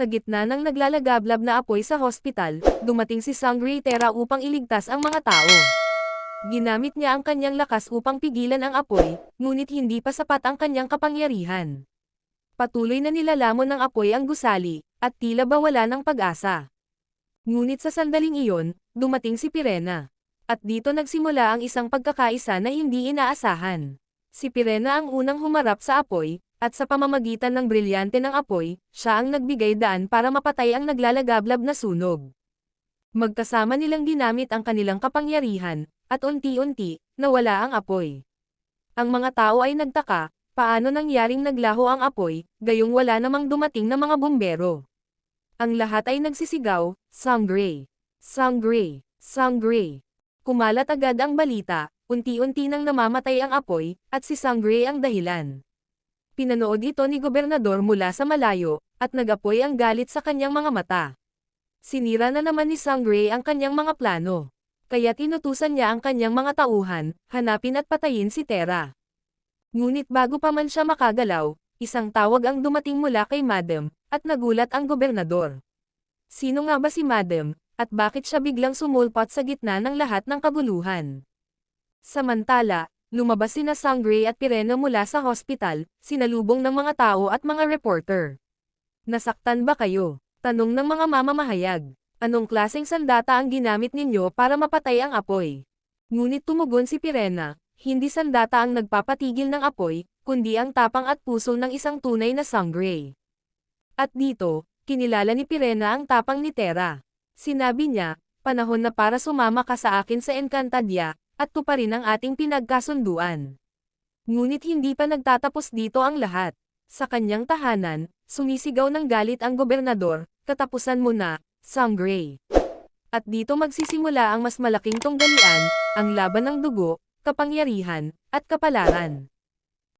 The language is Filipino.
Sa gitna ng naglalagablab na apoy sa hospital, dumating si Sangre Terra upang iligtas ang mga tao. Ginamit niya ang kanyang lakas upang pigilan ang apoy, ngunit hindi pa sapat ang kanyang kapangyarihan. Patuloy na nilalamon ng apoy ang gusali, at tila ba wala ng pag-asa. Ngunit sa sandaling iyon, dumating si Pirena. At dito nagsimula ang isang pagkakaisa na hindi inaasahan. Si Pirena ang unang humarap sa apoy, at sa pamamagitan ng brilyante ng apoy, siya ang nagbigay daan para mapatay ang naglalagablab na sunog. Magkasama nilang ginamit ang kanilang kapangyarihan, at unti-unti, nawala ang apoy. Ang mga tao ay nagtaka, paano nangyaring naglaho ang apoy, gayong wala namang dumating na mga bumbero. Ang lahat ay nagsisigaw, Sangre! Sangre! Sangre! Kumalat agad ang balita, unti-unti nang namamatay ang apoy, at si Sangre ang dahilan. Pinanood ito ni gobernador mula sa malayo, at nagapoy ang galit sa kanyang mga mata. Sinira na naman ni Sangre ang kanyang mga plano. Kaya tinutusan niya ang kanyang mga tauhan, hanapin at patayin si Terra. Ngunit bago pa man siya makagalaw, isang tawag ang dumating mula kay Madam, at nagulat ang gobernador. Sino nga ba si Madam, at bakit siya biglang sumulpot sa gitna ng lahat ng kabuluhan? Samantala, lumabas sina Sangre at Pireno mula sa hospital, sinalubong ng mga tao at mga reporter. Nasaktan ba kayo? Tanong ng mga mamamahayag. Anong klaseng sandata ang ginamit ninyo para mapatay ang apoy? Ngunit tumugon si Pirena, hindi sandata ang nagpapatigil ng apoy, kundi ang tapang at puso ng isang tunay na sangre. At dito, kinilala ni Pirena ang tapang ni Terra. Sinabi niya, panahon na para sumama ka sa akin sa Encantadia, at tuparin ang ating pinagkasunduan. Ngunit hindi pa nagtatapos dito ang lahat. Sa kanyang tahanan, sumisigaw ng galit ang gobernador, katapusan mo na, Sangre. At dito magsisimula ang mas malaking tunggalian, ang laban ng dugo, kapangyarihan, at kapalaran.